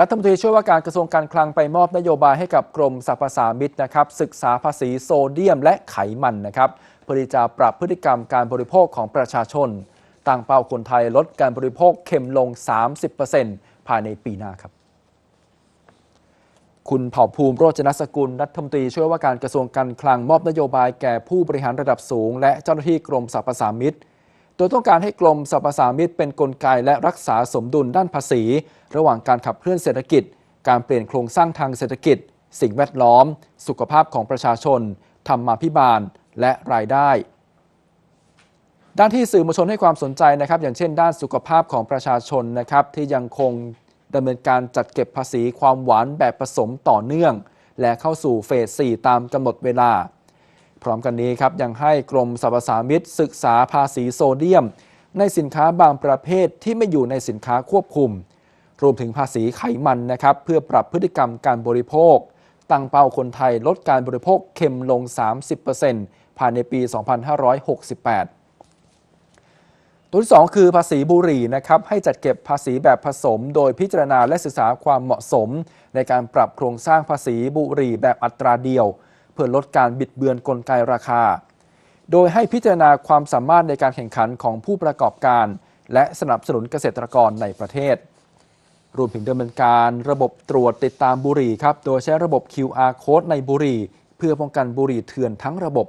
รัฐมนตรีช่วยว่าการกระทรวงการคลังไปมอบนโยบายให้กับกรมสรรพสามิตนะครับศึกษาภาษีโซเดียมและไขมันนะครับเพื่อที่จะปรับพฤติกรรมการบริโภคของประชาชนตั้งเป้าคนไทยลดการบริโภคเค็มลง 30%ภายในปีหน้าครับ คุณเผ่าภูมิโรจนสกุลรัฐมนตรีช่วยว่าการกระทรวงการคลังมอบนโยบายแก่ผู้บริหารระดับสูง และเจ้าหน้าที่กรมสรรพสามิต โดยต้องการให้กรมสรรพสามิตเป็นนกลไกและรักษาสมดุลด้านภาษี ระหว่างการขับเคลื่อนเศรษฐกิจ การเปลี่ยนโครงสร้างทางเศรษฐกิจ สิ่งแวดล้อม สุขภาพของประชาชนธรรมาภิบาล และรายได้ ด้านที่สื่อมวลชนให้ความสนใจนะครับ อย่างเช่น ด้านสุขภาพของประชาชนนะครับ ที่ยังคงดำเนินการจัดเก็บภาษีความหวานแบบผสมต่อเนื่อง และเข้าสู่เฟส 4 ตามกำหนดเวลา พร้อมกันนี้ครับยังให้กรมสรรพสามิตศึกษาภาษีโซเดียม ในสินค้าบางประเภทที่ไม่อยู่ในสินค้าควบคุม รวมถึงภาษีไขมันนะครับเพื่อปรับพฤติกรรมการบริโภค ตั้งเป้าคนไทยลดการบริโภคเค็มลง 30%ภายในปี 2568ตัวที่2คือภาษีบุหรี่นะครับให้จัดเก็บภาษีแบบผสม โดยพิจารณาและศึกษาความเหมาะสม ในการปรับโครงสร้างภาษีบุหรี่แบบอัตราเดียว พื่อลดการบิดเบือนกลไกราคา โดยให้พิจารณาความสามารถในการแข่งขันของผู้ประกอบการ และสนับสนุนเกษตรกรในประเทศ รวมถึงดำเนินการระบบตรวจติดตามบุหรี่ครับ โดยใช้ระบบ QR code ในบุหรี่ เพื่อป้องกันบุหรี่เถื่อนทั้งระบบ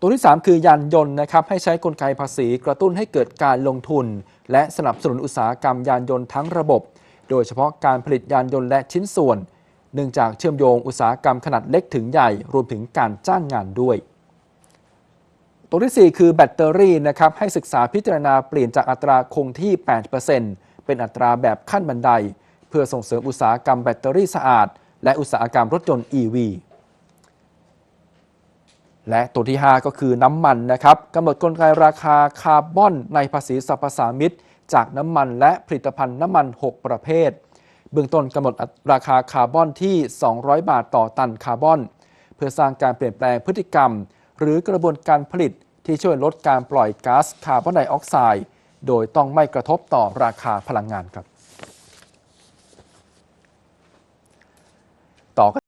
ตัวที่ 3 คือยานยนต์นะครับ ให้ใช้กลไกภาษีกระตุ้นให้เกิดการลงทุน และสนับสนุนอุตสาหกรรมยานยนต์ทั้งระบบ โดยเฉพาะการผลิตยานยนต์และชิ้นส่วน เนื่องจากเชื่อมโยงอุตสาหกรรมขนาดเล็กถึงใหญ่ รวมถึงการจ้างงานด้วย ตัวที่ 4 คือแบตเตอรี่นะครับให้ศึกษาพิจารณาเปลี่ยนจากอัตราคงที่ 8%เป็นอัตราแบบขั้นบันได เพื่อส่งเสริมอุตสาหกรรมแบตเตอรี่สะอาด และอุตสาหกรรมรถยนต์ EV และตัวที่ 5 ก็คือน้ำมันนะครับกำหนดกลไกราคาคาร์บอนในภาษีสรรพสามิตจากน้ำมันและผลิตภัณฑ์น้ำมัน 6 ประเภท เบื้องต้นกำหนดราคาคาร์บอนที่ 200 บาทต่อตันคาร์บอน เพื่อสร้างการเปลี่ยนแปลงพฤติกรรม หรือกระบวนการผลิตที่ช่วยลดการปล่อยก๊าซคาร์บอนไดออกไซด์โดยต้องไม่กระทบต่อราคาพลังงานครับต่อ